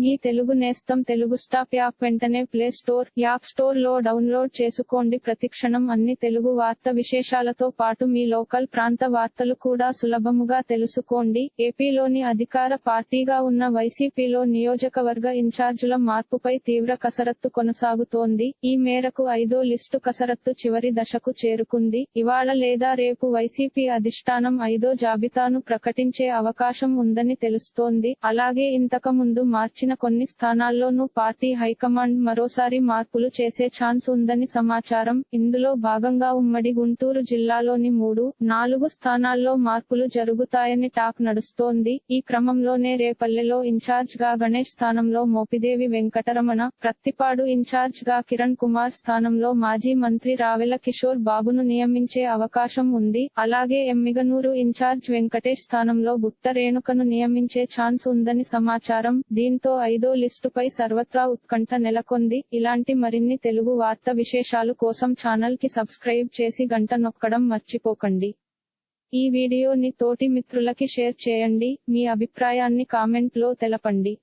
మీ తెలుగు నేస్తం Telugu stop app వెంటనే play store app స్టోర్లో డౌన్లోడ్ చేసుకోండి. ప్రతిక్షణం అన్ని తెలుగు వార్త విశేషాలతో పాటు మీ లోకల్ ప్రాంత వార్తలు కూడా సులభముగా తెలుసుకోండి. ఏపీలోని అధికార పార్టీగా ఉన్న వైసీపీలో నియోజకవర్గ ఇన్ఛార్జుల మార్పుపై తీవ్ర కసరత్తు కొనసాగుతోంది. ఈ మేరకు ఐదో లిస్టు కసరత్తు చివరి దశకు చేరుకుంది. ఇవాళ లేదా రేపు వైసీపీ అధిష్టానం ఐదో జాబితాను ప్రకటించే అవకాశం ఉందని తెలుస్తోంది. అలాగే ఇంతకుముందు మార్చిన కొన్ని స్థానాల్లోనూ పార్టీ హైకమాండ్ మరోసారి మార్పులు చేసే ఛాన్స్ ఉందని సమాచారం. ఇందులో భాగంగా ఉమ్మడి గుంటూరు జిల్లాలోని మూడు నాలుగు స్థానాల్లో మార్పులు జరుగుతాయని టాక్ నడుస్తోంది. ఈ క్రమంలోనే రేపల్లెలో ఇన్ఛార్జ్గా గణేష్ స్థానంలో మోపిదేవి వెంకటరమణ ప్రత్తిపాడు ఇన్ఛార్జ్గా కిరణ్ కుమార్ స్థానంలో మాజీ మంత్రి రావెల కిషోర్ బాబును నియమించే అవకాశం ఉంది. అలాగే ఎమ్మిగనూరు ఇన్ఛార్జ్ వెంకటేష్ స్థానంలో బుట్ట రేణుకను నియమించే ఛాన్స్ ఉందని సమాచారం. దీంతో ఐదో లిస్టుపై సర్వత్రా ఉత్కంఠ నెలకొంది. ఇలాంటి మరిన్ని తెలుగు వార్త విశేషాలు కోసం ఛానల్కి సబ్స్క్రైబ్ చేసి గంట నొక్కడం మర్చిపోకండి. ఈ వీడియోని తోటి మిత్రులకి షేర్ చేయండి. మీ అభిప్రాయాన్ని కామెంట్లో తెలపండి.